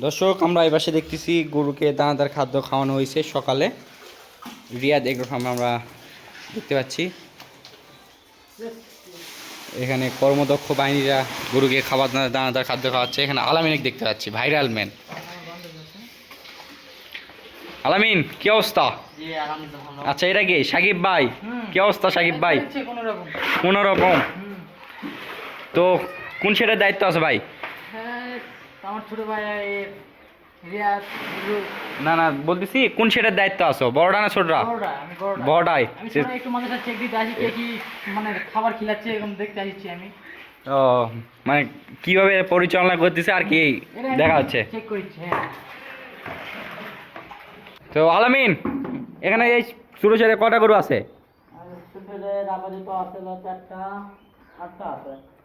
দর্শক আমরা এই পাশে দেখতেছি গরুকে দানাদার খাদ্য খাওয়ানো হয়েছে সকালে। রিয়াদ এগ্রো ফার্মে আমরা দেখতে পাচ্ছি। এখানে কর্মদক্ষ বাহিনীরা গরুকে খাবার দানা- দানাদার খাদ্য খাওয়াচ্ছে। এখানে আলামিনকে দেখতে পাচ্ছি ভাইরাল ম্যান। আলামিন কি অবস্থা? আচ্ছা এটা কি? সাকিব ভাই? কি অবস্থা সাকিব ভাই? কোনো রকম। তো কোন সেটার দায়িত্ব আছে ভাই? আমার ছোট ভাই এর রিয়াজ না না বলতেছি কোন সেটার দায়িত্ব আছো? বড়টা না ছোটরা? বড়টাই আমি একটু চেক দিতে আসি কে কি মানে খাবার খিলাচ্ছে এরকম দেখতে আসছি আমি। ও মানে কীভাবে পরিচালনা করতেছে আর কি দেখা চেক করছি হ্যাঁ। তো আলামিন এখানে এই ছোটো ছেলে কটা গরু আছে।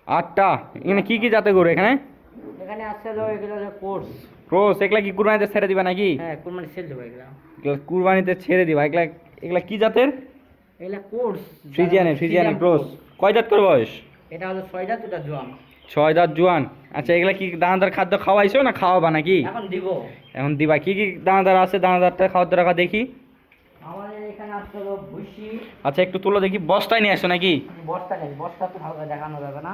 আটটা? এখানে কি কি জাতের গরু এখানে? এখানে এগুলো কোর্স। ক্রোস এগুলা কি কুরবানিতে ছেড়ে দিবা নাকি? হ্যাঁ কুরবানি দেবো এগুলো। এগুলা কুরবানিতে ছেড়ে দিবা। এগুলা এগুলা কি জাতের? এগুলা কোর্স। ফ্রিজিয়ানে ফ্রিজিয়ানে ক্রোস। কয় জাত করে বয়স? এটা হলো ছয়টা দুটা জোয়ান। ছয় দাঁত জোয়ান। আচ্ছা এগুলা কি দানাদার খাদ্য খাওয়াইছো না খাওয়াবা নাকি? এখন দিব। এখন দিবা। কি কি দানাদার আছে? দানাদারটা খাওয়াতে রাখা দেখি। আমাদের এখানে আসতে হলো ভুসি। আচ্ছা একটু তুলো দেখি। বস্তায় নিয়ে আসো নাকি? বস্তা নেই বস্তা তো ভালো দেখানো যাবে না।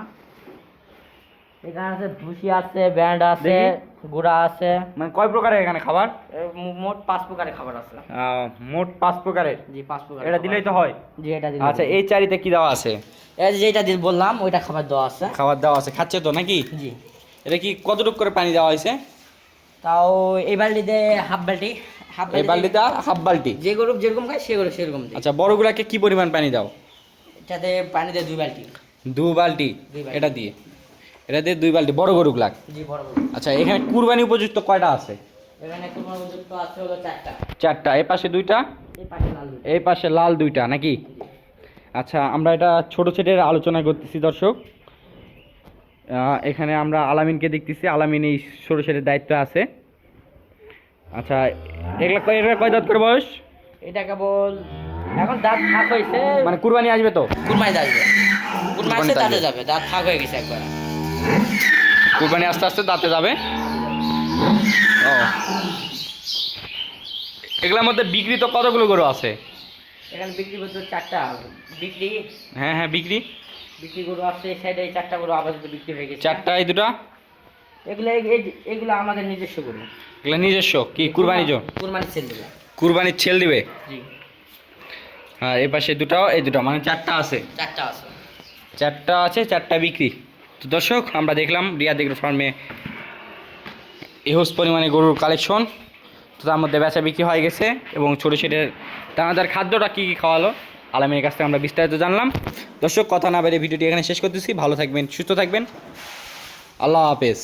এখানে আছে ভুসি আছে ব্যান্ড আছে গুড়া আছে। মানে কয় প্রকারের এখানে খাবার? মোট পাঁচ প্রকারের খাবার আছে। মোট পাঁচ প্রকারের? জি পাঁচ প্রকার এটা দিলেই তো হয়। জি এটা দিলে আচ্ছা এই চারিতে কি দেওয়া আছে? এই যেটা দিয়ে বললাম ওইটা খাবার দেওয়া আছে। খাবার দেওয়া আছে। খাচ্ছে তো নাকি? জি। এটা কি কতটুকু করে পানি দেওয়া হয়েছে? তাও এই বালতিতে হাফ বালতি হাফ এই বালতিতে হাফ বালতি? যে গরু যেরকম খায় সে গরু সেরকম আচ্ছা বড়গুলাকে কি পরিমাণ পানি দাও? এটাতে পানি দেয় দুই বালতি। দু বালতি। এটা দিয়ে। এটা দিয়ে দুই বালতি বড় জি বড় বড় আচ্ছা এখানে কুরবানি উপযুক্ত কয়টা আছে? এখানে কুরবানি উপযুক্ত আছে হলো চারটা। চারটা এই পাশে দুইটা? এই পাশে লাল এই পাশে লাল দুইটা নাকি? আচ্ছা আমরা এটা ছোট ছেটের আলোচনা করতেছি দর্শক। এখানে আমরা আলামিনকে দেখতেছি আলামিন এই ছোট ছেটের দায়িত্ব আছে। আচ্ছা এগুলা এগুলা কয় দাঁত করে বয়স? এটা কেবল এখন দাঁত ফাঁক হয়েছে। মানে কুরবানি আসবে তো? কুরমাই আসবে। আসলে দাঁতে। যাবে দাঁত ফাঁক হয়ে গেছে একবার। কুরবানি আস্তে আস্তে দাঁতে যাবে। ও। এগুলোর মধ্যে বিক্রি তো কতগুলো গরু আছে? এখানে বিক্রি করতে চারটা বিক্রি? হ্যাঁ হ্যাঁ বিক্রি। বিক্রি গরু আছে এই সাইডে এই চারটা গরু আপাতত বিক্রি হয়ে গেছে। চারটা এই দুটা? এগুলো এগুলো আমাদের নিজস্ব গরু। এগুলো নিজস্ব? কি কুরবানি জন্য কুরবানি সেল দেবে। কুরবানির ছেল দিবে? জি। আর এই পাশে দুটাও এই দুটো মানে চারটা আছে। চারটা আছে। চারটা আছে চারটা বিক্রি। তো দর্শক, আমরা দেখলাম রিয়া এগ্রো ফার্মে এহোস পরিমাণে গরুর কালেকশন তো তার মধ্যে বেচা বিক্রি হয়ে গেছে এবং ছোটো ছেলের দানাদার খাদ্যটা কী কী খাওয়ালো, আলামের কাছ থেকে আমরা বিস্তারিত জানলাম। দর্শক, কথা না বেড়ে ভিডিওটি এখানে শেষ করতেছি। ভালো থাকবেন, সুস্থ থাকবেন। আল্লাহ হাফেজ।